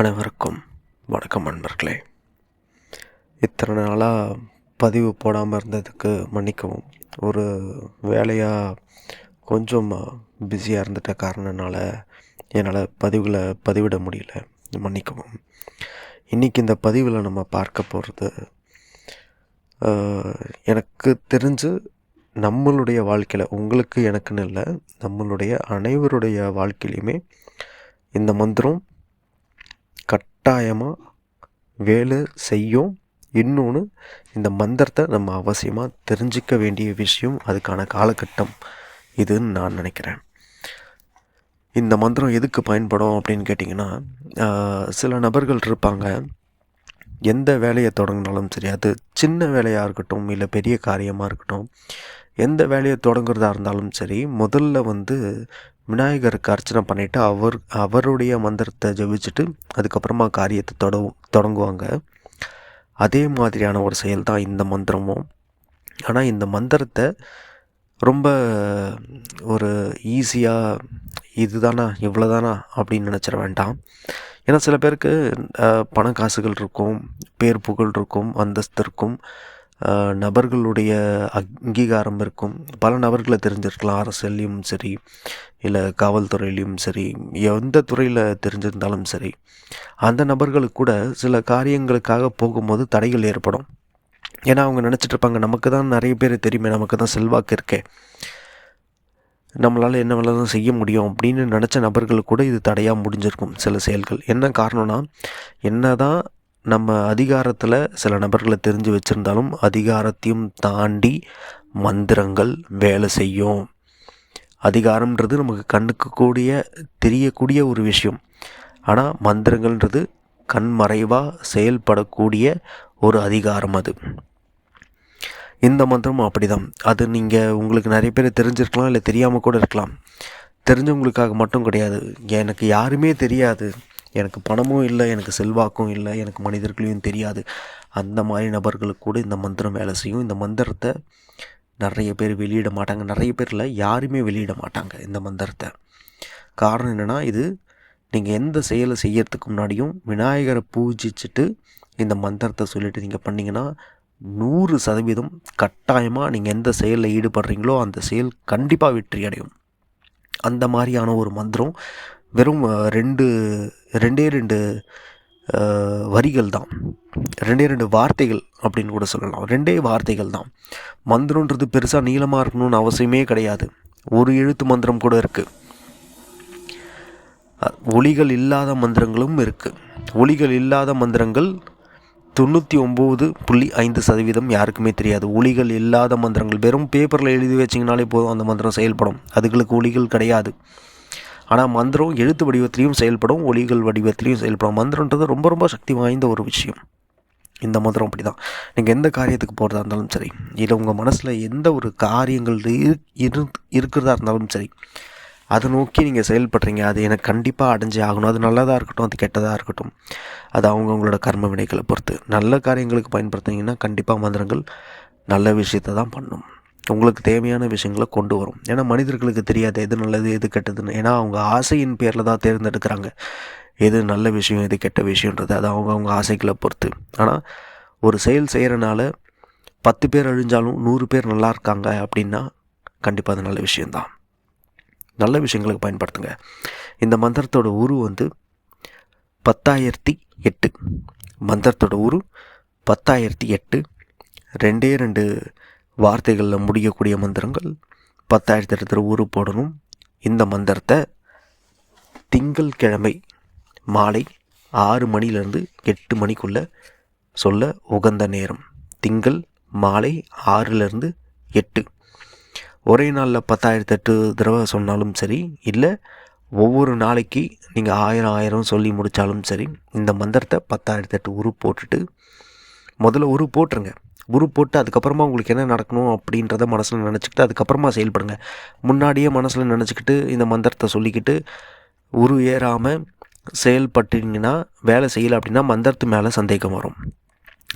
அனைவருக்கும் வணக்கம் நண்பர்களே. இத்தனை நாளாக பதிவு போடாமல் இருந்ததுக்கு மன்னிக்கவும். ஒரு வேலையாக கொஞ்சம் பிஸியாக இருந்துட்ட காரணனால என்னால் பதிவுகளை பதிவிட முடியல. மன்னிக்கவும். இன்றைக்கி இந்த பதிவில் நம்ம பார்க்க போகிறது எனக்கு தெரிஞ்சு நம்மளுடைய வாழ்க்கையில் உங்களுக்கு எனக்குன்னு இல்லை நம்மளுடைய அனைவருடைய வாழ்க்கையிலையுமே இந்த மந்திரம் கட்டாயமாக வேலை செய்யும். இன்னொன்று இந்த மந்திரத்தை நம்ம அவசியமாக தெரிஞ்சிக்க வேண்டிய விஷயம் அதுக்கான காலகட்டம் இதுன்னு நான் நினைக்கிறேன். இந்த மந்திரம் எதுக்கு பயன்படும் அப்படின்னு கேட்டிங்கன்னா சில நபர்கள் இருப்பாங்க. எந்த வேலையை தொடங்கினாலும் சரி அது சின்ன வேலையாக இருக்கட்டும் இல்லை பெரிய காரியமாக இருக்கட்டும் எந்த வேலையை தொடங்குறதா இருந்தாலும் சரி முதல்ல வந்து விநாயகருக்கு அர்ச்சனை பண்ணிவிட்டு அவர் அவருடைய மந்திரத்தை ஜபிச்சுட்டு அதுக்கப்புறமா காரியத்தை தொட தொடங்குவாங்க. அதே மாதிரியான ஒரு செயல் தான் இந்த மந்திரமும். ஆனால் இந்த மந்திரத்தை ரொம்ப ஒரு ஈஸியாக இதுதானா இவ்வளோதானா அப்படின்னு நினச்சிட வேண்டாம். ஏன்னா சில பேருக்கு பண காசுகள் இருக்கும் பேர் புகழ் இருக்கும் அந்தஸ்து இருக்கும். நபர்களுடைய அங்கீகாரம் இருக்கும். பல நபர்களை தெரிஞ்சிருக்கலாம். அரசியல்லையும் சரி இல்லை காவல்துறையிலையும் சரி எந்த துறையில் தெரிஞ்சிருந்தாலும் சரி அந்த நபர்களுக்கு கூட சில காரியங்களுக்காக போகும்போது தடைகள் ஏற்படும். ஏன்னா அவங்க நினச்சிட்ருப்பாங்க நமக்கு தான் நிறைய பேர் தெரியுமே நமக்கு தான் செல்வாக்கு இருக்கே. நம்மளால் என்ன வேணாலும் செய்ய முடியும் அப்படின்னு நினச்ச நபர்களுக்கு கூட இது தடையாக முடிஞ்சிருக்கும் சில செயல்கள். என்ன காரணம்னா என்ன தான் நம்ம அதிகாரத்தில் சில நபர்களை தெரிஞ்சு வச்சுருந்தாலும் அதிகாரத்தையும் தாண்டி மந்திரங்கள் வேலை செய்யும். அதிகாரம்ன்றது நமக்கு கண்ணுக்கு கூடிய தெரியக்கூடிய ஒரு விஷயம். ஆனால் மந்திரங்கள்ன்றது கண்மறைவாக செயல்படக்கூடிய ஒரு அதிகாரம் அது. இந்த மந்திரமும் அப்படி தான் அது நீங்கள் உங்களுக்கு நிறைய பேர் தெரிஞ்சிருக்கலாம் இல்லை தெரியாமல் கூட இருக்கலாம். தெரிஞ்சவங்களுக்காக மட்டும் கிடையாது. எனக்கு யாருமே தெரியாது. எனக்கு பணமும் இல்லை எனக்கு செல்வாக்கும் இல்லை எனக்கு மனிதர்களையும் தெரியாது. அந்த மாதிரி நபர்களுக்கு கூட இந்த மந்திரம் வேலை செய்யும். இந்த மந்திரத்தை நிறைய பேர் வெளியிட மாட்டாங்க. நிறைய பேரில் யாருமே வெளியிட மாட்டாங்க இந்த மந்திரத்தை. காரணம் என்னென்னா இது நீங்கள் எந்த செயலை செய்யறதுக்கு முன்னாடியும் விநாயகரை பூஜிச்சுட்டு இந்த மந்திரத்தை சொல்லிவிட்டு நீங்கள் பண்ணிங்கன்னா நூறு சதவீதம் கட்டாயமாக நீங்கள் எந்த செயலில் ஈடுபடுறீங்களோ அந்த செயல் கண்டிப்பாக வெற்றி அடையும் அந்த மாதிரியான ஒரு மந்திரம் வெறும் ரெண்டு ரெண்டே ரெண்டு வரிகள் தான். ரெண்டே ரெண்டு வார்த்தைகள் அப்படின்னு கூட சொல்லலாம். ரெண்டே வார்த்தைகள் தான். மந்திரன்றது பெருசாக நீளமாக இருக்கணும்னு அவசியமே கிடையாது. ஒரு எழுத்து மந்திரம் கூட இருக்குது ஒளிகள் இல்லாத மந்திரங்களும் இருக்குது ஒளிகள் இல்லாத மந்திரங்கள் தொண்ணூற்றி ஒம்பது புள்ளி ஐந்து சதவீதம் யாருக்குமே தெரியாது. ஒளிகள் இல்லாத மந்திரங்கள். வெறும் பேப்பரில் எழுதி வச்சிங்கனாலே போதும் அந்த மந்திரம் செயல்படும். அதுகளுக்கு ஒளிகள் கிடையாது. ஆனால் மந்திரம் எழுத்து வடிவத்திலையும் செயல்படும் ஒளிகள் வடிவத்திலையும் செயல்படும். மந்திரன்றது ரொம்ப ரொம்ப சக்தி வாய்ந்த ஒரு விஷயம். இந்த மந்திரம் அப்படி தான் நீங்கள் எந்த காரியத்துக்கு போகிறதா இருந்தாலும் சரி இல்லை உங்கள் மனசில் எந்த ஒரு காரியங்கள் இரு இருக்கிறதா இருந்தாலும் சரி அதை நோக்கி நீங்கள் செயல்படுறீங்க. அது எனக்கு கண்டிப்பாக அடைஞ்சே ஆகணும். அது நல்லதாக இருக்கட்டும் அது கெட்டதாக இருக்கட்டும். அது அவங்கவுங்களோட கர்ம வினைகளை பொறுத்து. நல்ல காரியங்களுக்கு பயன்படுத்திங்கன்னா கண்டிப்பாக மந்திரங்கள் நல்ல விஷயத்தை தான் பண்ணும். உங்களுக்கு தேவையான விஷயங்களை கொண்டு வரும். ஏன்னா மனிதர்களுக்கு தெரியாது எது நல்லது எது கெட்டதுன்னு. ஏன்னா அவங்க ஆசையின் பேரில் தான் தேர்ந்தெடுக்கிறாங்க. எது நல்ல விஷயம் எது கெட்ட விஷயன்றது அது அவங்க அவங்க ஆசைகளை பொறுத்து. ஆனால் ஒரு செயல் செய்கிறனால பத்து பேர் அழிஞ்சாலும் நூறு பேர் நல்லா இருக்காங்க அப்படின்னா கண்டிப்பாக அது நல்ல விஷயந்தான் நல்ல விஷயங்களுக்கு பயன்படுத்துங்க. இந்த மந்திரத்தோட உரு வந்து பத்தாயிரத்தி எட்டு. மந்திரத்தோட உரு பத்தாயிரத்தி எட்டு. ரெண்டே ரெண்டு வார்த்தைகளில் முடியக்கூடிய மந்திரங்கள் பத்தாயிரத்தி இடத்துல ஊரு போடணும். இந்த மந்திரத்தை திங்கள் கிழமை மாலை ஆறு மணிலேருந்து எட்டு மணிக்குள்ளே சொல்ல உகந்த நேரம். திங்கள் மாலை ஆறுலேருந்து எட்டு. ஒரே நாளில் பத்தாயிரத்தி எட்டு தடவை சொன்னாலும் சரி இல்லை ஒவ்வொரு நாளைக்கு நீங்கள் ஆயிரம் ஆயிரம் சொல்லி முடித்தாலும் சரி இந்த மந்திரத்தை பத்தாயிரத்தி எட்டு உரு போட்டுட்டு முதல்ல உரு போட்டுருங்க. குரூப் போட்டு அதுக்கப்புறமா உங்களுக்கு என்ன நடக்கணும் அப்படின்றத மனசில் நினச்சிக்கிட்டு அதுக்கப்புறமா செயல்படுங்க. முன்னாடியே மனசில் நினச்சிக்கிட்டு இந்த மந்திரத்தை சொல்லிக்கிட்டு உரு ஏறாமல் செயல்பட்டீங்கன்னா வேலை செய்யலை அப்படின்னா மந்திரத்து மேலே சந்தேகம் வரும்.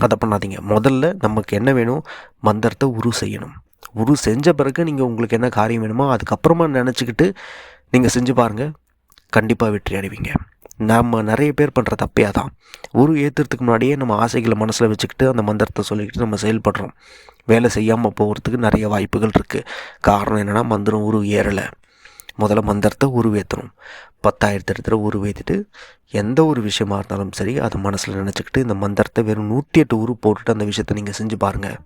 அதை பண்ணாதீங்க. முதல்ல நமக்கு என்ன வேணும்? மந்திரத்தை உரு செய்யணும். உரு செஞ்ச பிறகு நீங்கள் உங்களுக்கு என்ன காரியம் வேணுமோ அதுக்கப்புறமா நினச்சிக்கிட்டு நீங்கள் செஞ்சு பாருங்கள் கண்டிப்பாக வெற்றி அடைவீங்க. நம்ம நிறைய பேர் பண்ணுற தப்பே அதான். ஒரு ஏற்றுறதுக்கு முன்னாடியே நம்ம ஆசைகளை மனசில் வச்சுக்கிட்டு அந்த மந்திரத்தை சொல்லிக்கிட்டு நம்ம செயல்படுறோம். வேலை செய்யாமல் போகிறதுக்கு நிறைய வாய்ப்புகள் இருக்குது காரணம் என்னென்னா மந்திரம் உரு ஏறலை. முதல்ல மந்திரத்தை உருவேற்றணும் பத்தாயிரத்து இடத்துல உருவேற்றிட்டு எந்த ஒரு விஷயமா இருந்தாலும் சரி அதை மனசில் நினச்சிக்கிட்டு இந்த மந்திரத்தை வெறும் நூற்றி எட்டு உரு போட்டுட்டு அந்த விஷயத்தை நீங்கள் செஞ்சு பாருங்கள்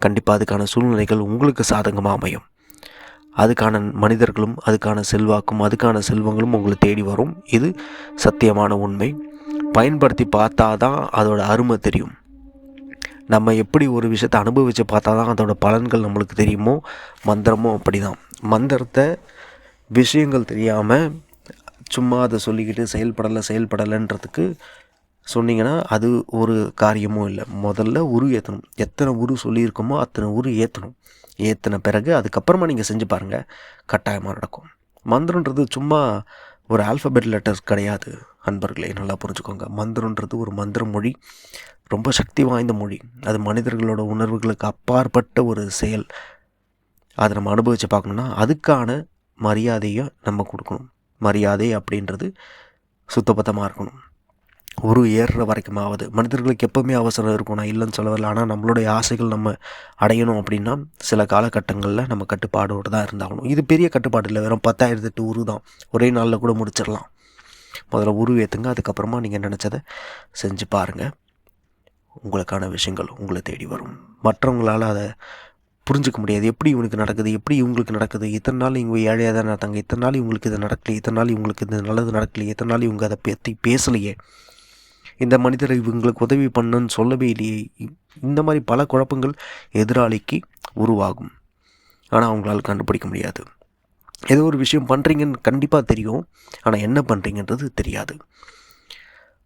கண்டிப்பாக அதுக்கான சூழ்நிலைகள் உங்களுக்கு சாதகமாக அமையும். அதுக்கான மனிதர்களும் அதுக்கான செல்வாக்கும் அதுக்கான செல்வங்களும் உங்களை தேடி வரும். இது சத்தியமான உண்மை. பயன்படுத்தி பார்த்தா தான் அதோட அருமை தெரியும். நம்ம எப்படி ஒரு விஷயத்தை அனுபவித்து பார்த்தா தான் அதோட பலன்கள் நம்மளுக்கு தெரியுமோ? மந்திரமும் அப்படி தான் மந்திரத்தை விஷயங்கள் தெரியாமல் சும்மா அதை சொல்லிக்கிட்டு செயல்படலை செயல்படலைன்றதுக்கு சொன்னீங்கன்னா அது ஒரு காரியமும் இல்லை. முதல்ல உரு ஏற்றணும் எத்தனை உரு சொல்லியிருக்கோமோ அத்தனை உரு ஏற்றணும் ஏற்றின பிறகு அதுக்கப்புறமா நீங்கள் செஞ்சு பாருங்கள் கட்டாயமாக நடக்கும். மந்திரன்றது சும்மா ஒரு ஆல்ஃபபெட் லெட்டர்ஸ் கிடையாது அன்பர்களே. நல்லா புரிஞ்சுக்கோங்க. மந்திரன்றது ஒரு மந்திர மொழி. ரொம்ப சக்தி வாய்ந்த மொழி. அது மனிதர்களோட உணர்வுகளுக்கு அப்பாற்பட்ட ஒரு செயல். அதை நம்ம அனுபவித்து பார்க்கணுன்னா அதுக்கான மரியாதையை நம்ம கொடுக்கணும். மரியாதை அப்படின்றது சுத்தபத்தமாக இருக்கணும். ஒரு ஏறுற வரைக்கும் ஆகுது மனிதர்களுக்கு எப்போவுமே அவசரம் இருக்கும் நான் இல்லைன்னு சொல்ல வரல. ஆனால் நம்மளுடைய ஆசைகள் நம்ம அடையணும் அப்படின்னா சில காலகட்டங்களில் நம்ம கட்டுப்பாடோடு தான் இருந்தாகணும். இது பெரிய கட்டுப்பாடு இல்லை. வெறும் பத்தாயிரத்து எட்டு உரு தான். ஒரே நாளில் கூட முடிச்சிடலாம். முதல்ல உரு ஏற்றுங்க அதுக்கப்புறமா நீங்கள் நினச்சதை செஞ்சு பாருங்கள் உங்களுக்கான விஷயங்கள் உங்களை தேடி வரும். மற்றவங்களால் அதை புரிஞ்சுக்க முடியாது. எப்படி இவனுக்கு நடக்குது? எப்படி இவங்களுக்கு நடக்குது? இத்தனை நாள் இவங்க ஏழையாக தான் நடத்தாங்க இத்தனை நாள் இவங்களுக்கு இது நடக்கலையே? இத்தனை நாள் இவங்களுக்கு இது நல்லது நடக்கலையே? இத்தனை நாள் இவங்க அதை பற்றி பேசலையே? இந்த மனிதர் இவங்களுக்கு உதவி பண்ணுன்னு சொல்லவே இல்லையே. இந்த மாதிரி பல குழப்பங்கள் எதிராளிக்கு உருவாகும். ஆனால் அவங்களால கண்டுபிடிக்க முடியாது. ஏதோ ஒரு விஷயம் பண்ணுறீங்கன்னு கண்டிப்பாக தெரியும். ஆனால் என்ன பண்ணுறீங்கன்றது தெரியாது.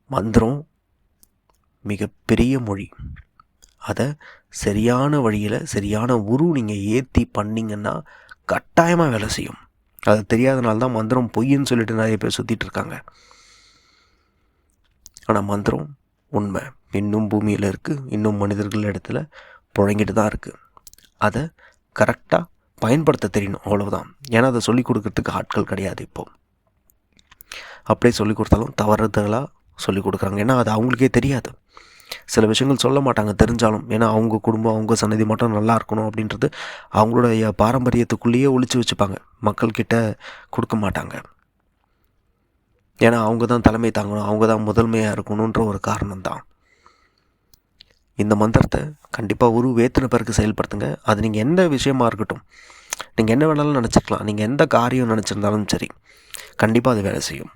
மந்திரம் மிகப்பெரிய மொழி. அதை சரியான வழியில் சரியான உரு நீங்கள் ஏற்றி பண்ணிங்கன்னா கட்டாயமாக வேலை செய்யும். அது தெரியாதனால தான் மந்திரம் பொய்ன்னு சொல்லிட்டு நிறைய பேர் சுற்றிட்டு இருக்காங்க. ஆனால் மந்திரம் உண்மை. இன்னும் பூமியில் இருக்குது இன்னும் மனிதர்கள் இடத்துல புழங்கிட்டு தான் இருக்குது அதை கரெக்டாக பயன்படுத்த தெரியணும். அவ்வளோதான் ஏன்னா அதை சொல்லிக் கொடுக்கறதுக்கு ஆட்கள் கிடையாது இப்போது அப்படியே சொல்லிக் கொடுத்தாலும் தவறுதலாக சொல்லிக் கொடுக்குறாங்க. ஏன்னா அது அவங்களுக்கே தெரியாது. சில விஷயங்கள் சொல்ல மாட்டாங்க. தெரிஞ்சாலும். ஏன்னா அவங்க குடும்பம் அவங்க சன்னதி மட்டும் நல்லா இருக்கணும் அப்படின்றது அவங்களுடைய பாரம்பரியத்துக்குள்ளேயே ஒழிச்சு வச்சுப்பாங்க. மக்கள்கிட்ட கொடுக்க மாட்டாங்க. ஏன்னா அவங்க தான் தலைமை தாங்கணும் அவங்க தான் முதன்மையாக இருக்கணுன்ற ஒரு காரணம் தான் இந்த மந்திரத்தை கண்டிப்பாக உரு வேத்தின பிறகு செயல்படுத்துங்க. அது நீங்கள் எந்த விஷயமா இருக்கட்டும் நீங்கள் என்ன வேணாலும் நினச்சிக்கலாம் நீங்கள் எந்த காரியம் நினச்சிருந்தாலும் சரி கண்டிப்பாக அது வேலை செய்யும்.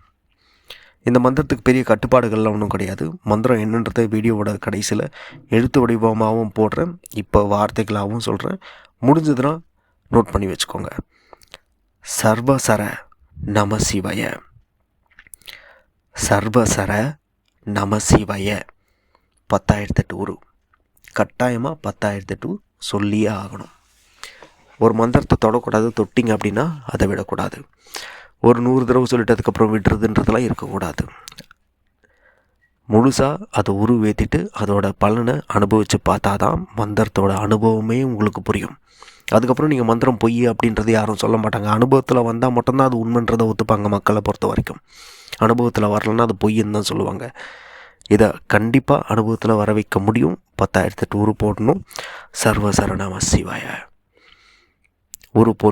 இந்த மந்திரத்துக்கு பெரிய கட்டுப்பாடுகள்லாம் ஒன்றும் கிடையாது. மந்திரம் என்னன்றதை வீடியோவோட கடைசியில் எழுத்து வடிவமாகவும் போடுறேன். இப்போ வார்த்தைகளாகவும் சொல்கிறேன் முடிஞ்சதுன்னா நோட் பண்ணி வச்சுக்கோங்க. சர்வசர நம சிவய. சர்வசர நமசிவய. பத்தாயிரத்து டூரு உரு கட்டாயமாக டூ சொல்லியே ஆகணும். ஒரு மந்திரத்தை தொடக்கூடாது தொட்டிங்க அப்படின்னா அதை விடக்கூடாது. ஒரு நூறு தடவை சொல்லிட்டு அதுக்கப்புறம் விடுறதுன்றதெல்லாம் இருக்கக்கூடாது. முழுசாக அதை உருவேற்றிட்டு அதோட பலனை அனுபவித்து பார்த்தா தான் மந்திரத்தோட அனுபவமே உங்களுக்கு புரியும். அதுக்கப்புறம் நீங்கள் மந்திரம் பொய் அப்படின்றது யாரும் சொல்ல மாட்டாங்க. அனுபவத்தில் வந்தால் மட்டும்தான் அது உண்மைன்றதை ஒத்துப்பாங்க மக்களை பொறுத்த வரைக்கும். அனுபவத்தில் வரலன்னா அது பொய்ன்னு தான் சொல்லுவாங்க. இதை கண்டிப்பாக அனுபவத்தில் வர வைக்க முடியும். பத்தாயிரத்து டூரு போடணும். சர்வ சரணம சிவாய. உரு போ